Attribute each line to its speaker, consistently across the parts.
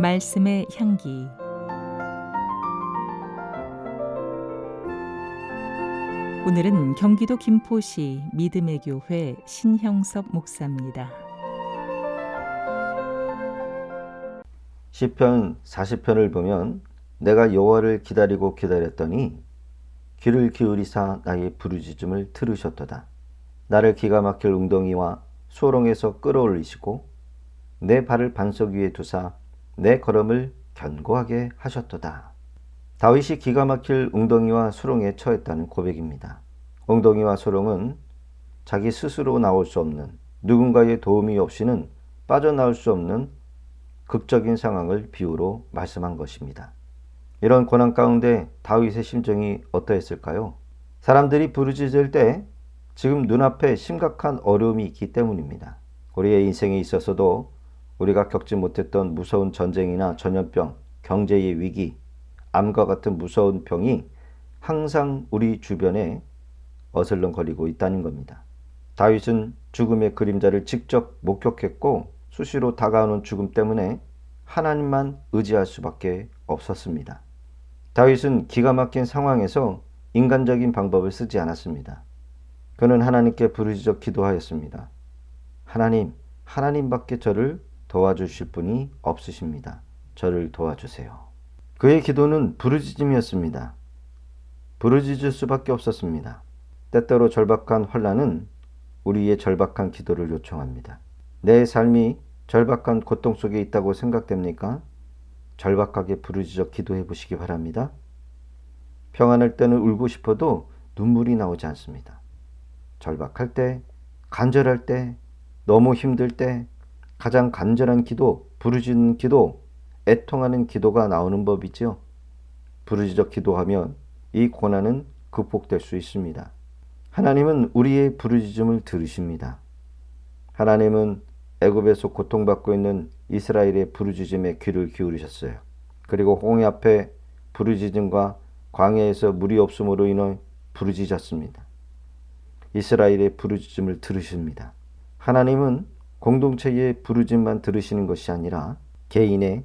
Speaker 1: 말씀의 향기 오늘은 경기도 김포시 믿음의 교회 신형섭 목사입니다.
Speaker 2: 시편 40편을 보면 내가 여호와를 기다리고 기다렸더니 귀를 기울이사 나의 부르짖음을 들으셨도다. 나를 기가 막힐 웅덩이와 소롱에서 끌어올리시고 내 발을 반석 위에 두사 내 걸음을 견고하게 하셨도다. 다윗이 기가 막힐 웅덩이와 수렁에 처했다는 고백입니다. 웅덩이와 수렁은 자기 스스로 나올 수 없는 누군가의 도움이 없이는 빠져나올 수 없는 극적인 상황을 비유로 말씀한 것입니다. 이런 고난 가운데 다윗의 심정이 어떠했을까요? 사람들이 부르짖을 때 지금 눈앞에 심각한 어려움이 있기 때문입니다. 우리의 인생에 있어서도 우리가 겪지 못했던 무서운 전쟁이나 전염병, 경제의 위기, 암과 같은 무서운 병이 항상 우리 주변에 어슬렁거리고 있다는 겁니다. 다윗은 죽음의 그림자를 직접 목격했고 수시로 다가오는 죽음 때문에 하나님만 의지할 수밖에 없었습니다. 다윗은 기가 막힌 상황에서 인간적인 방법을 쓰지 않았습니다. 그는 하나님께 부르짖어 기도하였습니다. 하나님, 하나님밖에 저를 도와주실 분이 없으십니다. 저를 도와주세요. 그의 기도는 부르짖음이었습니다. 부르짖을 수밖에 없었습니다. 때때로 절박한 환란은 우리의 절박한 기도를 요청합니다. 내 삶이 절박한 고통 속에 있다고 생각됩니까? 절박하게 부르짖어 기도해 보시기 바랍니다. 평안할 때는 울고 싶어도 눈물이 나오지 않습니다. 절박할 때, 간절할 때, 너무 힘들 때 가장 간절한 기도, 부르짖는 기도, 애통하는 기도가 나오는 법이지요. 부르짖어 기도하면 이 고난은 극복될 수 있습니다. 하나님은 우리의 부르짖음을 들으십니다. 하나님은 애굽에서 고통받고 있는 이스라엘의 부르짖음에 귀를 기울이셨어요. 그리고 홍해 앞에 부르짖음과 광야에서 물이 없음으로 인해 부르짖었습니다. 이스라엘의 부르짖음을 들으십니다. 하나님은 공동체의 부르짖음만 들으시는 것이 아니라 개인의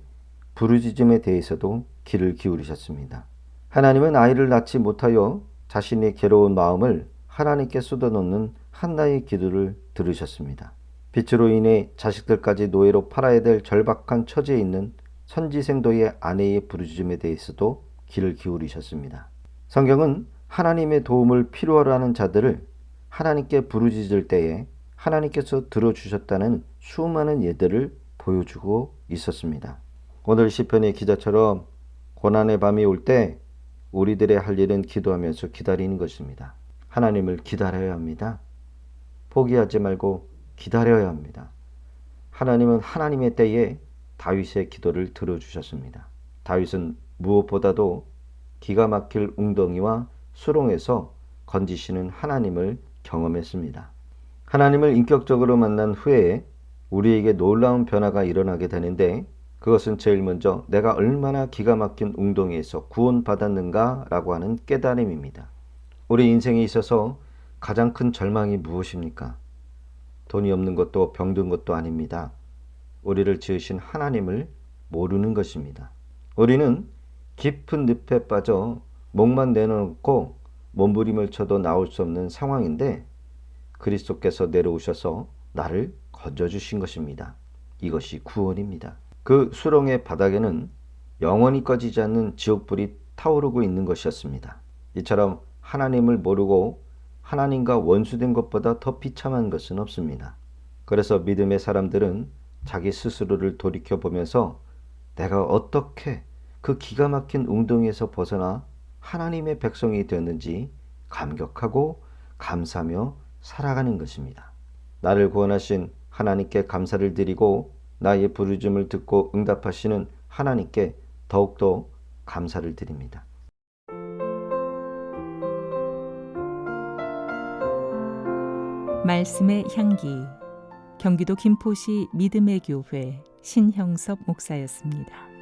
Speaker 2: 부르짖음에 대해서도 귀를 기울이셨습니다. 하나님은 아이를 낳지 못하여 자신의 괴로운 마음을 하나님께 쏟아놓는 한나의 기도를 들으셨습니다. 빛으로 인해 자식들까지 노예로 팔아야 될 절박한 처지에 있는 선지생도의 아내의 부르짖음에 대해서도 귀를 기울이셨습니다. 성경은 하나님의 도움을 필요로 하는 자들을 하나님께 부르짖을 때에 하나님께서 들어주셨다는 수많은 예들을 보여주고 있었습니다. 오늘 시편의 기자처럼 고난의 밤이 올 때 우리들의 할 일은 기도하면서 기다리는 것입니다. 하나님을 기다려야 합니다. 포기하지 말고 기다려야 합니다. 하나님은 하나님의 때에 다윗의 기도를 들어주셨습니다. 다윗은 무엇보다도 기가 막힐 웅덩이와 수렁에서 건지시는 하나님을 경험했습니다. 하나님을 인격적으로 만난 후에 우리에게 놀라운 변화가 일어나게 되는데 그것은 제일 먼저 내가 얼마나 기가 막힌 웅덩이에서 구원받았는가 라고 하는 깨달음입니다. 우리 인생에 있어서 가장 큰 절망이 무엇입니까? 돈이 없는 것도 병든 것도 아닙니다. 우리를 지으신 하나님을 모르는 것입니다. 우리는 깊은 늪에 빠져 목만 내놓고 몸부림을 쳐도 나올 수 없는 상황인데 그리스도께서 내려오셔서 나를 건져주신 것입니다. 이것이 구원입니다. 그 수렁의 바닥에는 영원히 꺼지지 않는 지옥불이 타오르고 있는 것이었습니다. 이처럼 하나님을 모르고 하나님과 원수된 것보다 더 비참한 것은 없습니다. 그래서 믿음의 사람들은 자기 스스로를 돌이켜 보면서 내가 어떻게 그 기가 막힌 웅덩이에서 벗어나 하나님의 백성이 되었는지 감격하고 감사하며 살아가는 것입니다. 나를 구원하신 하나님께 감사를 드리고 나의 부르짖음을 듣고 응답하시는 하나님께 더욱더 감사를 드립니다.
Speaker 1: 말씀의 향기 경기도 김포시 믿음의 교회 신형섭 목사였습니다.